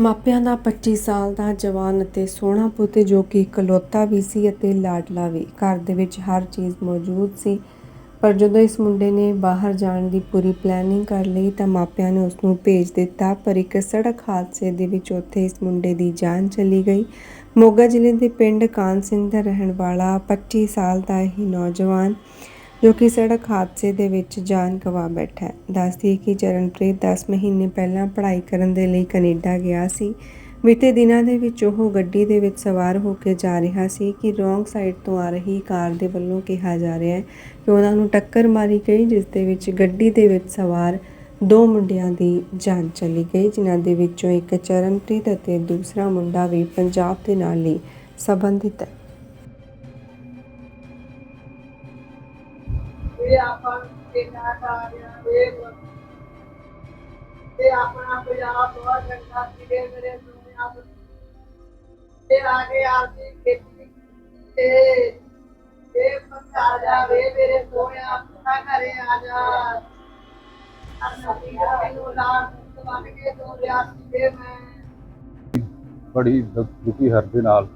ਮਾਪਿਆਂ ਦਾ 25 ਸਾਲ ਦਾ ਜਵਾਨ ਅਤੇ ਸੋਹਣਾ ਪੁੱਤ ਜੋ ਕਿ ਇਕਲੌਤਾ ਵੀ ਸੀ ਅਤੇ ਲਾਡਲਾ ਵੀ। ਘਰ ਦੇ ਵਿੱਚ ਹਰ ਚੀਜ਼ ਮੌਜੂਦ ਸੀ। ਪਰ ਜਦੋਂ ਇਸ ਮੁੰਡੇ ਨੇ ਬਾਹਰ ਜਾਣ ਦੀ ਪੂਰੀ ਪਲੈਨਿੰਗ ਕਰ ਲਈ ਤਾਂ ਮਾਪਿਆਂ ਨੇ ਉਸ ਨੂੰ ਭੇਜ ਦਿੱਤਾ। ਪਰ ਇੱਕ ਸੜਕ ਹਾਦਸੇ ਦੇ ਵਿੱਚ ਉੱਥੇ ਇਸ ਮੁੰਡੇ ਦੀ ਜਾਨ ਚਲੀ ਗਈ। ਮੋਗਾ ਜ਼ਿਲ੍ਹੇ ਦੇ ਪਿੰਡ ਕਾਨ ਸਿੰਘ ਦਾ ਰਹਿਣ ਵਾਲਾ 25 ਸਾਲ ਦਾ ਹੀ ਨੌਜਵਾਨ ਜੋ ਕਿ ਸੜਕ ਹਾਦਸੇ ਦੇ ਵਿੱਚ ਜਾਨ ਗਵਾ ਬੈਠਾ ਹੈ। ਦੱਸਦੀ ਹੈ ਕਿ ਚਰਨਪ੍ਰੀਤ 10 ਮਹੀਨੇ ਪਹਿਲਾਂ ਪੜ੍ਹਾਈ ਕਰਨ ਦੇ ਲਈ ਕੈਨੇਡਾ ਗਿਆ ਸੀ। ਬੀਤੇ ਦਿਨਾਂ ਦੇ ਵਿੱਚ ਉਹ ਗੱਡੀ ਦੇ ਵਿੱਚ ਸਵਾਰ ਹੋ ਕੇ ਜਾ ਰਿਹਾ ਸੀ ਕਿ ਰੋਂਗ ਸਾਈਡ ਤੋਂ ਆ ਰਹੀ ਕਾਰ ਦੇ ਵੱਲੋਂ ਕਿਹਾ ਜਾ ਰਿਹਾ ਹੈ ਕਿ ਉਹਨਾਂ ਨੂੰ ਟੱਕਰ ਮਾਰੀ ਗਈ, ਜਿਸ ਦੇ ਵਿੱਚ ਗੱਡੀ ਦੇ ਵਿੱਚ ਸਵਾਰ ਦੋ ਮੁੰਡਿਆਂ ਦੀ ਜਾਨ ਚਲੀ ਗਈ, ਜਿਨ੍ਹਾਂ ਦੇ ਵਿੱਚੋਂ ਇੱਕ ਚਰਨਪ੍ਰੀਤ ਅਤੇ ਦੂਸਰਾ ਮੁੰਡਾ ਵੀ ਪੰਜਾਬ ਦੇ ਨਾਲ ਹੀ ਸੰਬੰਧਿਤ ਹੈ। ਆਪਾਂ ਕਿੰਨਾ ਕਾਰਿਆ ਵੇਖ ਇਹ ਆਪਣਾ ਪੰਜਾਬ ਬਹੁਤ ਚੰਗਾ ਸੀਗੇ ਮੇਰੇ ਸੋਹਣਿਆ ਇਹ ਆ ਕੇ ਆਪਦੀ ਖੇਤੀ ਤੇ ਇਹ ਪੱਕਾ ਜਾਵੇ, ਮੇਰੇ ਸੋਹਣਿਆ ਪੱਕਾ ਘਰੇ ਆ ਜਾ। ਅਸਾਂ ਮੈਨੂੰ ਲਾਲ ਬਣ ਕੇ ਦੋ ਲਿਆ ਸੀਗੇ ਮੈਂ। ਬੜੀ ਦੁ- ਦੁਖੀ ਹਿਰਦੇ ਨਾਲ।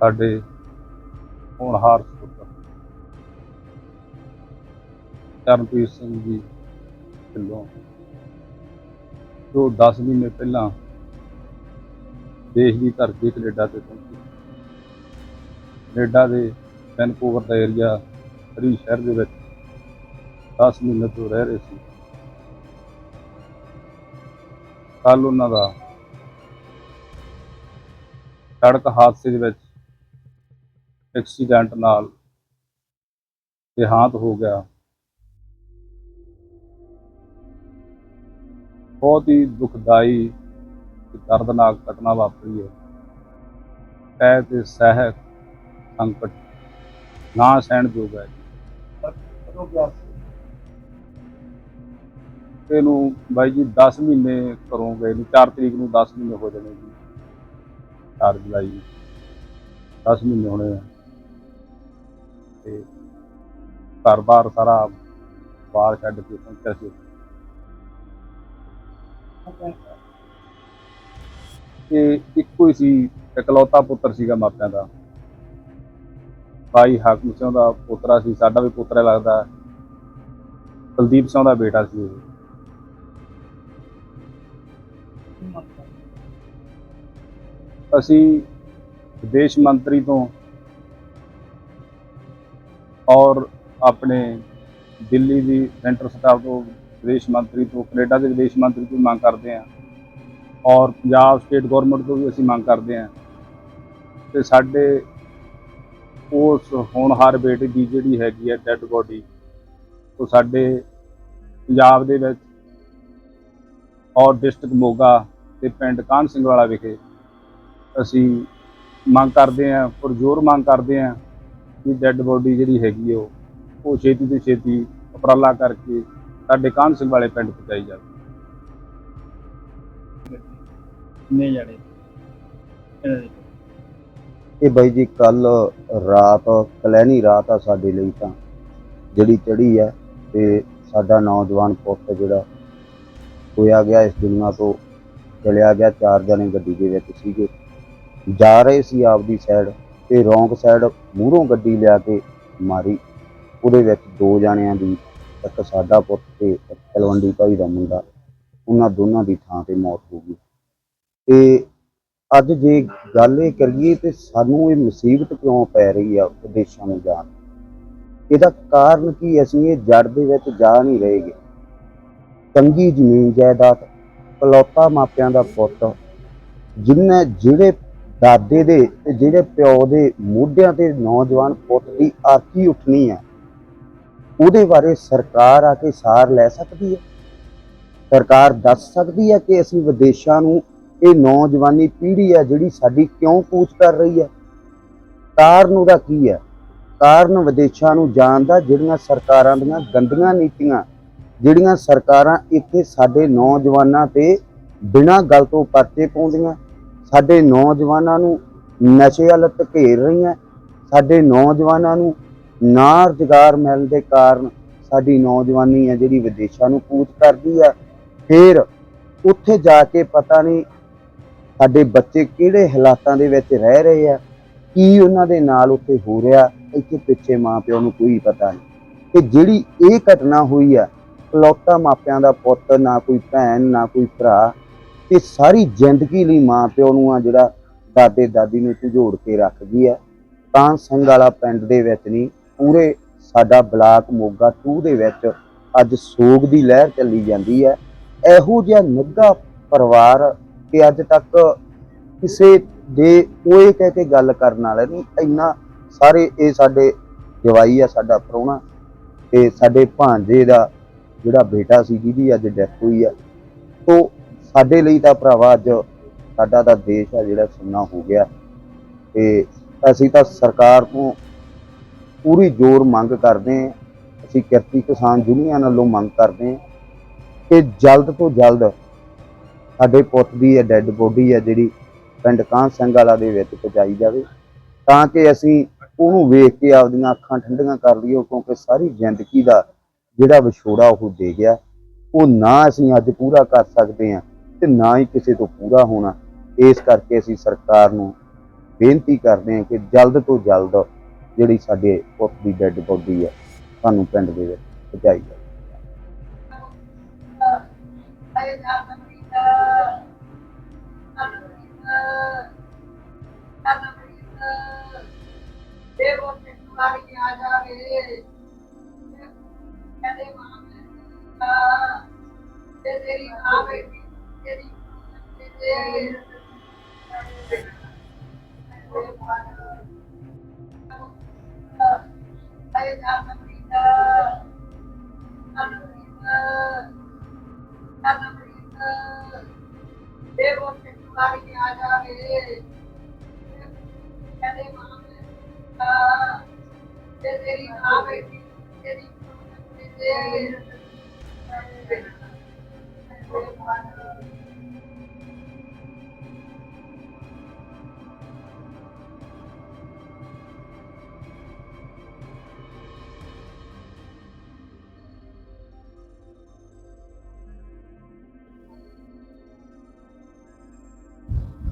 ਸਾਡੇ ਹੋਣਹਾਰ ਚਰਨਪ੍ਰੀਤ ਸਿੰਘ ਜੀ ਢਿੱਲੋਂ ਜੋ 10 ਮਹੀਨੇ ਪਹਿਲਾਂ ਦੇਸ਼ ਦੀ ਧਰਤੀ ਕੈਨੇਡਾ ਤੇ ਪਹੁੰਚੇ। ਕੈਨੇਡਾ ਦੇ ਵੈਨਕੂਵਰ ਦਾ ਏਰੀਆ ਹਰੀ ਸ਼ਹਿਰ ਦੇ ਵਿੱਚ 10 ਮਹੀਨੇ ਤੋਂ ਰਹਿ ਰਹੇ ਸੀ। ਕੱਲ ਉਹਨਾਂ ਦਾ ਸੜਕ ਹਾਦਸੇ ਦੇ ਵਿੱਚ ਐਕਸੀਡੈਂਟ ਨਾਲ ਦੇਹਾਂਤ ਹੋ ਗਿਆ। ਬਹੁਤ ਹੀ ਦੁਖਦਾਈ ਤੇ ਦਰਦਨਾਕ ਘਟਨਾ ਵਾਪਰੀ ਹੈ। ਕਹਿ ਤੇ ਸਹਿ ਸੰਕਟ ਨਾ ਸਹਿਣਯੋਗ ਹੈ। ਇਹਨੂੰ ਬਾਈ ਜੀ 10 ਮਹੀਨੇ ਘਰੋਂ ਗਏ ਨੂੰ 4 ਤਰੀਕ ਨੂੰ 10 ਮਹੀਨੇ ਹੋ ਜਾਣੇ ਜੀ। 4 ਜੁਲਾਈ 10 ਮਹੀਨੇ ਹੋਣੇ ਆ। ਤੇ ਘਰ-ਬਾਰ ਸਾਰਾ ਬਾਹਰ ਛੱਡ ਕੇ ਪਹੁੰਚਿਆ ਸੀ। ਤੇ ਇੱਕੋ ਹੀ ਸੀ, ਇਕਲੌਤਾ ਪੁੱਤਰ ਸੀਗਾ ਮਾਪਿਆਂ ਦਾ। ਭਾਈ ਹਾਕਮ ਸਿੰਘ ਦਾ ਪੁੱਤਰਾ ਸੀ, ਸਾਡਾ ਵੀ ਪੁੱਤਰਾ ਲੱਗਦਾ। ਕੁਲਦੀਪ ਸਿੰਘ ਦਾ ਬੇਟਾ ਸੀ ਉਹ। ਅਸੀਂ ਵਿਦੇਸ਼ ਮੰਤਰੀ ਤੋਂ ਔਰ ਆਪਣੇ ਦਿੱਲੀ ਦੀ ਸੈਂਟਰ ਸਟਾਫ ਤੋਂ ਵਿਦੇਸ਼ ਮੰਤਰੀ ਤੋਂ, ਕੈਨੇਡਾ ਦੇ ਵਿਦੇਸ਼ ਮੰਤਰੀ ਤੋਂ ਮੰਗ ਕਰਦੇ ਹਾਂ। ਔਰ ਪੰਜਾਬ ਸਟੇਟ ਗਵਰਨਮੈਂਟ ਤੋਂ ਵੀ ਅਸੀਂ ਮੰਗ ਕਰਦੇ ਹਾਂ। ਤੇ ਸਾਡੇ ਉਸ ਹੋਣਹਾਰ ਬੇਟੇ ਦੀ ਜਿਹੜੀ ਹੈਗੀ ਹੈ ਡੈੱਡ ਬੋਡੀ ਉਹ ਸਾਡੇ ਪੰਜਾਬ ਦੇ ਵਿੱਚ ਔਰ ਡਿਸਟ੍ਰਿਕਟ ਮੋਗਾ ਤੇ ਪਿੰਡ ਕਾਨ ਸਿੰਘ ਵਾਲਾ ਵਿਖੇ ਅਸੀਂ ਮੰਗ ਕਰਦੇ ਹਾਂ, ਪੁਰਜ਼ੋਰ ਮੰਗ ਕਰਦੇ ਹਾਂ ਕਿ ਡੈੱਡ ਬੋਡੀ ਜਿਹੜੀ ਹੈਗੀ ਉਹ ਉਹ ਛੇਤੀ ਤੋਂ ਛੇਤੀ ਉਪਰਾਲਾ ਕਰਕੇ ਸਾਡੇ ਕਾਨ ਸਿੰਘ ਵਾਲੇ ਪਿੰਡ ਪਹੁੰਚਾਈ ਜਾਵੇ। ਕਿੰਨੇ ਜਾਣੇ। ਇਹਨਾਂ ਦੇ ਇਹ ਬਾਈ ਜੀ ਕੱਲ ਰਾਤ ਕਲੈਣੀ ਰਾਤ ਆ ਸਾਡੇ ਲਈ ਤਾਂ। ਜਿਹੜੀ ਚੜੀ ਹੈ ਤੇ ਸਾਡਾ ਨੌਜਵਾਨ ਪੁੱਤ ਜਿਹੜਾ ਹੋਇਆ ਗਿਆ ਇਸ ਦੁਨੀਆ ਤੋਂ ਚਲਿਆ ਗਿਆ ਚਾਰ ਜਣੇ ਗੱਡੀ ਦੇ ਵਿੱਚ ਸੀਗੇ। ਜਾ ਰਹੇ ਸੀ ਆਪਦੀ ਸਾਈਡ ਤੇ ਰੌਂਗ ਸਾਈਡ ਮੂਹਰੋਂ ਗੱਡੀ ਲਿਆ ਕੇ ਮਾਰੀ। ਉਹਦੇ ਵਿੱਚ ਦੋ ਜਣਿਆਂ ਦੀ ਇੱਕ ਸਾਡਾ ਪੁੱਤ ਤੇ ਤਲਵੰਡੀ ਭਾਈ ਦਾ ਮੁੰਡਾ, ਉਹਨਾਂ ਦੋਨਾਂ ਦੀ ਥਾਂ ਤੇ ਮੌਤ ਹੋ ਗਈ। ਤੇ ਅੱਜ ਜੇ ਗੱਲ ਇਹ ਕਰੀਏ ਤੇ ਸਾਨੂੰ ਇਹ ਮੁਸੀਬਤ ਕਿਉਂ ਪੈ ਰਹੀ ਆ ਵਿਦੇਸ਼ਾਂ ਨੂੰ ਜਾਣ ਇਹਦਾ ਕਾਰਨ ਕੀ ਅਸੀਂ ਇਹ ਜੜ ਦੇ ਵਿੱਚ ਜਾ ਨਹੀਂ ਰਹੇਗੇ? ਚੰਗੀ ਜ਼ਮੀਨ ਜਾਇਦਾਦ, ਇਕਲੌਤਾ ਮਾਪਿਆਂ ਦਾ ਪੁੱਤ ਜਿਨਨੇ ਜਿਹੜੇ ਦਾਦੇ ਦੇ ਤੇ ਜਿਹੜੇ ਪਿਓ ਦੇ ਮੋਢਿਆਂ ਤੇ ਨੌਜਵਾਨ ਪੁੱਤ ਦੀ ਆਰਤੀ ਉੱਠਣੀ ਹੈ ਉਹਦੇ ਬਾਰੇ ਸਰਕਾਰ ਆ ਕੇ ਸਾਰ ਲੈ ਸਕਦੀ ਹੈ। ਸਰਕਾਰ ਦੱਸ ਸਕਦੀ ਹੈ ਕਿ ਅਸੀਂ ਵਿਦੇਸ਼ਾਂ ਨੂੰ ਇਹ ਨੌਜਵਾਨੀ ਪੀੜ੍ਹੀ ਹੈ ਜਿਹੜੀ ਸਾਡੀ ਕਿਉਂ ਕੂਚ ਕਰ ਰਹੀ ਹੈ। ਕਾਰਨ ਉਹਦਾ ਕੀ ਹੈ? ਕਾਰਨ ਵਿਦੇਸ਼ਾਂ ਨੂੰ ਜਾਣ ਦਾ ਜਿਹੜੀਆਂ ਸਰਕਾਰਾਂ ਦੀਆਂ ਗੰਦੀਆਂ ਨੀਤੀਆਂ, ਜਿਹੜੀਆਂ ਸਰਕਾਰਾਂ ਇੱਥੇ ਸਾਡੇ ਨੌਜਵਾਨਾਂ ਤੇ ਬਿਨਾਂ ਗੱਲ ਤੋਂ ਪਰਚੇ ਪਾਉਂਦੀਆਂ, ਸਾਡੇ ਨੌਜਵਾਨਾਂ ਨੂੰ ਨਸ਼ੇ ਵੱਲ ਧਕੇਰ ਰਹੀਆਂ, ਸਾਡੇ ਨੌਜਵਾਨਾਂ ਨੂੰ ਨਾ ਰੁਜ਼ਗਾਰ ਮਿਲਣ ਦੇ ਕਾਰਨ ਸਾਡੀ ਨੌਜਵਾਨੀ ਹੈ ਜਿਹੜੀ ਵਿਦੇਸ਼ਾਂ ਨੂੰ ਕੂਚ ਕਰਦੀ ਆ। ਫਿਰ ਉੱਥੇ ਜਾ ਕੇ ਪਤਾ ਨਹੀਂ ਸਾਡੇ ਬੱਚੇ ਕਿਹੜੇ ਹਾਲਾਤਾਂ ਦੇ ਵਿੱਚ ਰਹਿ ਰਹੇ ਆ, ਕੀ ਉਹਨਾਂ ਦੇ ਨਾਲ ਉੱਥੇ ਹੋ ਰਿਹਾ, ਇੱਥੇ ਪਿੱਛੇ ਮਾਂ ਪਿਓ ਨੂੰ ਕੋਈ ਪਤਾ ਨਹੀਂ। ਤੇ ਜਿਹੜੀ ਇਹ ਘਟਨਾ ਹੋਈ ਆ, ਇਕਲੌਤਾ ਮਾਪਿਆਂ ਦਾ ਪੁੱਤ, ਨਾ ਕੋਈ ਭੈਣ, ਨਾ ਕੋਈ ਭਰਾ, ਤੇ ਸਾਰੀ ਜ਼ਿੰਦਗੀ ਲਈ ਮਾਂ ਪਿਓ ਨੂੰ ਆ ਜਿਹੜਾ ਦਾਦੇ ਦਾਦੀ ਨੂੰ ਝੁਝੋੜ ਕੇ ਰੱਖ ਗਈ ਆ। ਤਾਂ ਸਿੰਘ ਵਾਲਾ ਪਿੰਡ ਦੇ ਵਿੱਚ ਨਹੀਂ ਪੂਰੇ ਸਾਡਾ ਬਲਾਕ ਮੋਗਾ 2 ਦੇ ਵਿੱਚ ਅੱਜ ਸੋਗ ਦੀ ਲਹਿਰ ਚੱਲੀ ਜਾਂਦੀ ਹੈ। ਇਹੋ ਜਿਹਾ ਨਿੱਘਾ ਪਰਿਵਾਰ ਕਿ ਅੱਜ ਤੱਕ ਕਿਸੇ ਦੇ ਕੋਈ ਕਹਿ ਕੇ ਗੱਲ ਕਰਨ ਵਾਲਾ ਨਹੀਂ, ਇੰਨਾ ਸਾਰੇ ਇਹ ਸਾਡੇ ਜਵਾਈ ਆ, ਸਾਡਾ ਪ੍ਰਾਹੁਣਾ ਤੇ ਸਾਡੇ ਭਾਂਜੇ ਦਾ ਜਿਹੜਾ ਬੇਟਾ ਸੀ, ਜਿਹਦੀ ਅੱਜ ਡੈਥ ਹੋਈ ਆ। ਤੋਂ ਸਾਡੇ ਲਈ ਤਾਂ ਭਰਾਵਾ ਅੱਜ ਸਾਡਾ ਤਾਂ ਦੇਸ਼ ਆ ਜਿਹੜਾ ਸੁੰਨਾ ਹੋ ਗਿਆ। ਤੇ ਅਸੀਂ ਤਾਂ ਸਰਕਾਰ ਤੋਂ ਪੂਰੀ ਜ਼ੋਰ ਮੰਗ ਕਰਦੇ ਹਾਂ। ਅਸੀਂ ਕਿਰਤੀ ਕਿਸਾਨ ਯੂਨੀਅਨ ਵੱਲੋਂ ਮੰਗ ਕਰਦੇ ਹਾਂ ਕਿ ਜਲਦ ਤੋਂ ਜਲਦ ਸਾਡੇ ਪੁੱਤ ਦੀ ਇਹ ਡੈੱਡ ਬੋਡੀ ਹੈ ਜਿਹੜੀ ਪਿੰਡ ਕਾਂ ਸਿੰਘ ਵਾਲਾ ਦੇ ਵਿੱਚ ਪਹੁੰਚਾਈ ਜਾਵੇ ਤਾਂ ਕਿ ਅਸੀਂ ਉਹਨੂੰ ਵੇਖ ਕੇ ਆਪਦੀਆਂ ਅੱਖਾਂ ਠੰਡੀਆਂ ਕਰ ਲਈਏ ਕਿਉਂਕਿ ਸਾਰੀ ਜ਼ਿੰਦਗੀ ਦਾ ਜਿਹੜਾ ਵਿਛੋੜਾ ਉਹ ਦੇ ਗਿਆ। ਉਹ ਨਾ ਅਸੀਂ ਅੱਜ ਪੂਰਾ ਕਰ ਸਕਦੇ ਹਾਂ ਤੇ ਨਾ ਹੀ ਕਿਸੇ ਤੋਂ ਪੂਰਾ ਹੋਣਾ। ਇਸ ਕਰਕੇ ਅਸੀਂ ਸਰਕਾਰ ਨੂੰ ਬੇਨਤੀ ਕਰਦੇ ਹਾਂ ਕਿ ਜਲਦ ਤੋਂ ਜਲਦ ਜਿਹੜੀ ਸਾਡੇ ਪੁੱਤ ਦੀ ਡੈੱਡ ਬੋਡੀ ਹੈ, ਸਾਨੂੰ ਪਿੰਡ ਦੇ ਵਿੱਚ ਪਹੁੰਚਾਈ ਜਾਵੇ। ਆਏ ਆ ਜਾਵੇ ਕਹਦੇ ਤੇਰੀ ਮਾਂ ਬੇਟੀ ਤੇਰੀ ਤੇ ਆਏ ਜਾ ਅਮਰੀਕ ਅਮਰੀਕ ਅਮਰੀਕ ਦੇਵੋ ਤੇ ਤੁਮਾਰੀ ਕੇ ਆ ਜਾਵੇ ਕਹਦੇ ਮਾਂ ਮੈਂ ਤੇ ਤੇਰੀ ਮਾਂ ਬੇਟੀ ਤੇਰੀ ਤੇ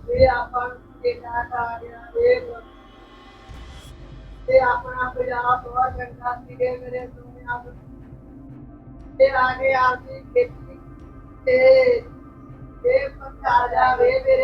ਇਹ ਆਪਾਂ ਕਿਹੜਾ ਕਾਰਿਆ ਇਹ ਤੇ ਆਪਣਾ ਪੰਜਾਬ ਬਹੁਤ ਚੰਗਾ ਸੀਗੇ ਮੇਰੇ ਦੁਨੀਆ ਤੇ ਆਗੇ ਆਪਦੀ ਖੇਤੀ ਤੇ, ਇਹ ਪਹੁੰਚਾ ਜਾਵੇ ਮੇਰੇ